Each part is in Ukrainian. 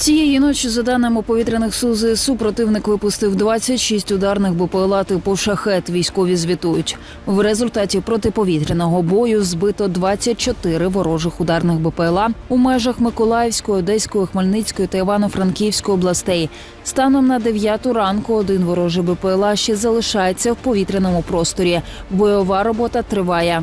Цієї ночі, за даними повітряних сил ЗСУ, противник випустив 26 ударних БПЛА типу шахет. Військові звітують. В результаті протиповітряного бою збито 24 ворожих ударних БПЛА у межах Миколаївської, Одеської, Хмельницької та Івано-Франківської областей. Станом на 9 ранку один ворожий БПЛА ще залишається в повітряному просторі. Бойова робота триває.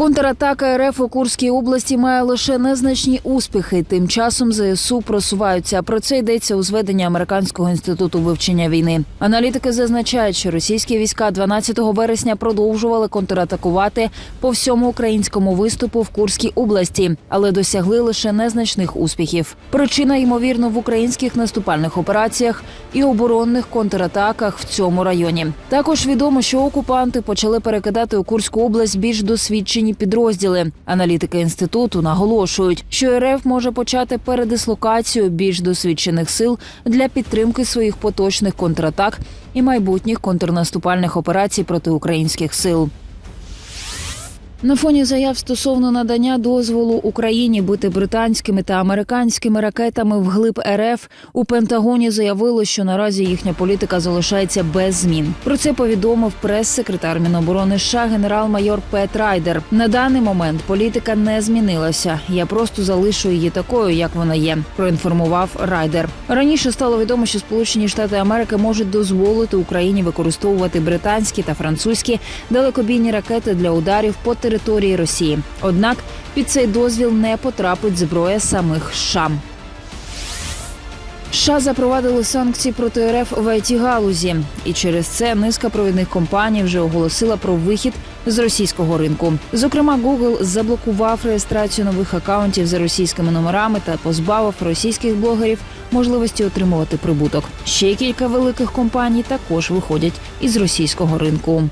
Контратака РФ у Курській області має лише незначні успіхи. Тим часом ЗСУ просуваються. Про це йдеться у зведенні Американського інституту вивчення війни. Аналітики зазначають, що російські війська 12 вересня продовжували контратакувати по всьому українському виступу в Курській області, але досягли лише незначних успіхів. Причина ймовірно в українських наступальних операціях і оборонних контратаках в цьому районі. Також відомо, що окупанти почали перекидати у Курську область більш досвідчені підрозділи. Аналітики інституту наголошують, що РФ може почати передислокацію більш досвідчених сил для підтримки своїх поточних контратак і майбутніх контрнаступальних операцій проти українських сил. На фоні заяв стосовно надання дозволу Україні бити британськими та американськими ракетами вглиб РФ у Пентагоні заявили, що наразі їхня політика залишається без змін. Про це повідомив прес-секретар Міноборони США генерал-майор Пет Райдер. На даний момент політика не змінилася. Я просто залишу її такою, як вона є. Проінформував Райдер. Раніше стало відомо, що Сполучені Штати Америки можуть дозволити Україні використовувати британські та французькі далекобійні ракети для ударів по території Росії. Однак під цей дозвіл не потрапить зброя самих США. США запровадили санкції проти РФ в it галузі, і через це низка провідних компаній вже оголосила про вихід з російського ринку. Зокрема, Google заблокував реєстрацію нових акаунтів за російськими номерами та позбавив російських блогерів можливості отримувати прибуток. Ще кілька великих компаній також виходять із російського ринку.